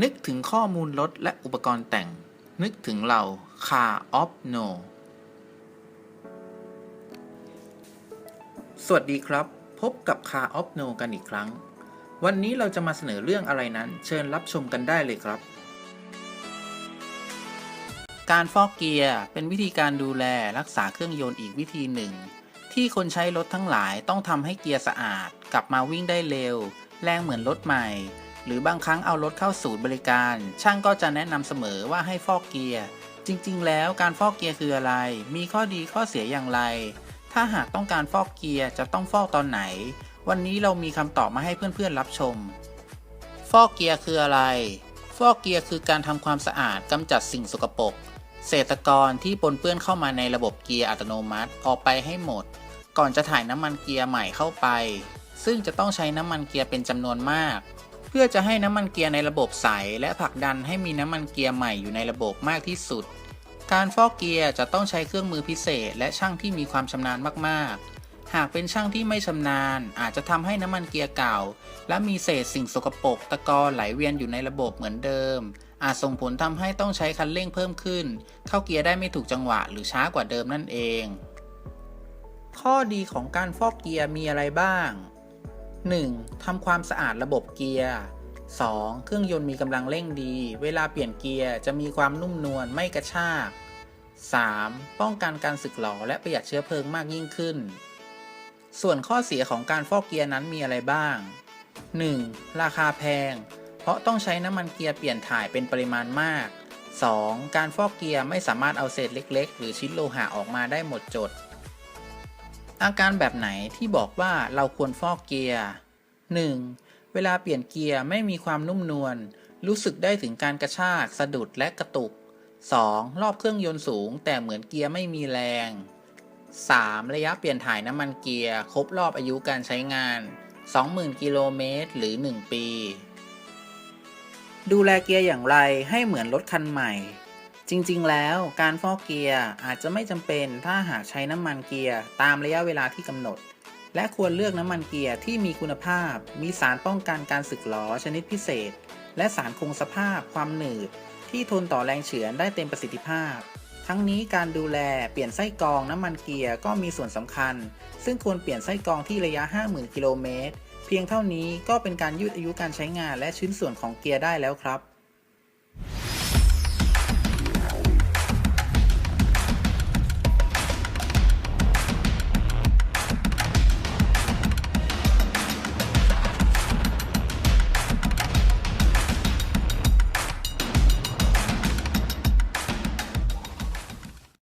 นึกถึงข้อมูลรถและอุปกรณ์แต่ง นึกถึงเรา Car of No สวัสดีครับ พบกับ Car of No กันอีกครั้ง วันนี้เราจะมาเสนอเรื่องอะไรนั้น เชิญรับชมกันได้เลยครับ การฟอกเกียร์เป็นวิธีการดูแลรักษาเครื่องยนต์อีกวิธีหนึ่ง ที่คนใช้รถทั้งหลายต้องทำให้เกียร์สะอาด กลับมาวิ่งได้เร็ว แรงเหมือนรถใหม่ หรือบางครั้งเอารถเข้าศูนย์บริการ ช่างก็จะแนะนำเสมอว่าให้ฟอกเกียร์ จริงๆ แล้วการฟอกเกียร์คืออะไร มีข้อดีข้อเสียอย่างไร ถ้าหากต้องการฟอกเกียร์จะต้องฟอกตอนไหน วันนี้เรามีคำตอบมาให้เพื่อนๆรับชม ฟอกเกียร์คืออะไร ฟอกเกียร์คือการทำความสะอาดกำจัดสิ่งสกปรกเศษตะกอนที่ปนเปื้อนเข้ามาในระบบเกียร์อัตโนมัติออกไปให้หมด ก่อนจะถ่ายน้ำมันเกียร์ใหม่เข้าไป ซึ่งจะต้องใช้น้ำมันเกียร์เป็นจำนวนมาก เพื่อจะให้น้ำมันเกียร์ในระบบใส และผลักดันให้มีน้ำมันเกียร์ใหม่อยู่ในระบบมากที่สุด การฟอกเกียร์จะต้องใช้เครื่องมือพิเศษ และช่างที่มีความชำนาญมากๆ หากเป็นช่างที่ไม่ชำนาญ อาจจะทำให้น้ำมันเกียร์เก่า และมีเศษสิ่งสกปรกตะกอนไหลเวียนอยู่ในระบบเหมือนเดิม อาจส่งผลทำให้ต้องใช้คันเร่งเพิ่มขึ้น เข้าเกียร์ได้ไม่ถูกจังหวะหรือช้ากว่าเดิมนั่นเอง ข้อดีของการฟอกเกียร์มีอะไรบ้าง 1. ทำความสะอาดระบบเกียร์ 2. เครื่องยนต์มีกำลังเร่งดี เวลาเปลี่ยนเกียร์จะมีความนุ่มนวลไม่กระชาก 3. ป้องกันการสึกหรอและประหยัดเชื้อเพลิงมากยิ่งขึ้น ส่วนข้อเสียของการฟอกเกียร์นั้นมีอะไรบ้าง 1. ราคาแพง เพราะต้องใช้น้ำมันเกียร์เปลี่ยนถ่ายเป็นปริมาณมาก 2. การฟอกเกียร์ไม่สามารถเอาเศษเล็ก ๆ หรือชิ้นโลหะออกมาได้หมดจด อาการแบบไหนที่บอกว่าเราควรฟอกเกียร์ 1. เวลาเปลี่ยนเกียร์ไม่มีความนุ่มนวล รู้สึกได้ถึงการกระชากสะดุดและกระตุก 2. รอบเครื่องยนต์สูง แต่เหมือนเกียร์ไม่มีแรง 3. ระยะเปลี่ยนถ่ายน้ำมันเกียร์ ครบรอบอายุการใช้งาน 20,000 กิโลเมตรหรือ 1 ปี ดูแลเกียร์อย่างไรให้เหมือนรถคันใหม่ จริงๆ แล้วการฟอกเกียร์อาจจะไม่จำเป็นถ้าหากใช้น้ำมันเกียร์ตามระยะเวลาที่กำหนด และควรเลือกน้ำมันเกียร์ที่มีคุณภาพ มีสารป้องกันการสึกหรอชนิดพิเศษ และสารคงสภาพความหนืด ที่ทนต่อแรงเฉือนได้เต็มประสิทธิภาพ ทั้งนี้การดูแลเปลี่ยนไส้กรองน้ำมันเกียร์ก็มีส่วนสำคัญ ซึ่งควรเปลี่ยนไส้กรองที่ระยะ 50,000 กิโลเมตรเพียงเท่านี้ก็เป็นการยืดอายุการใช้งานและชิ้นส่วนของเกียร์ได้แล้วครับ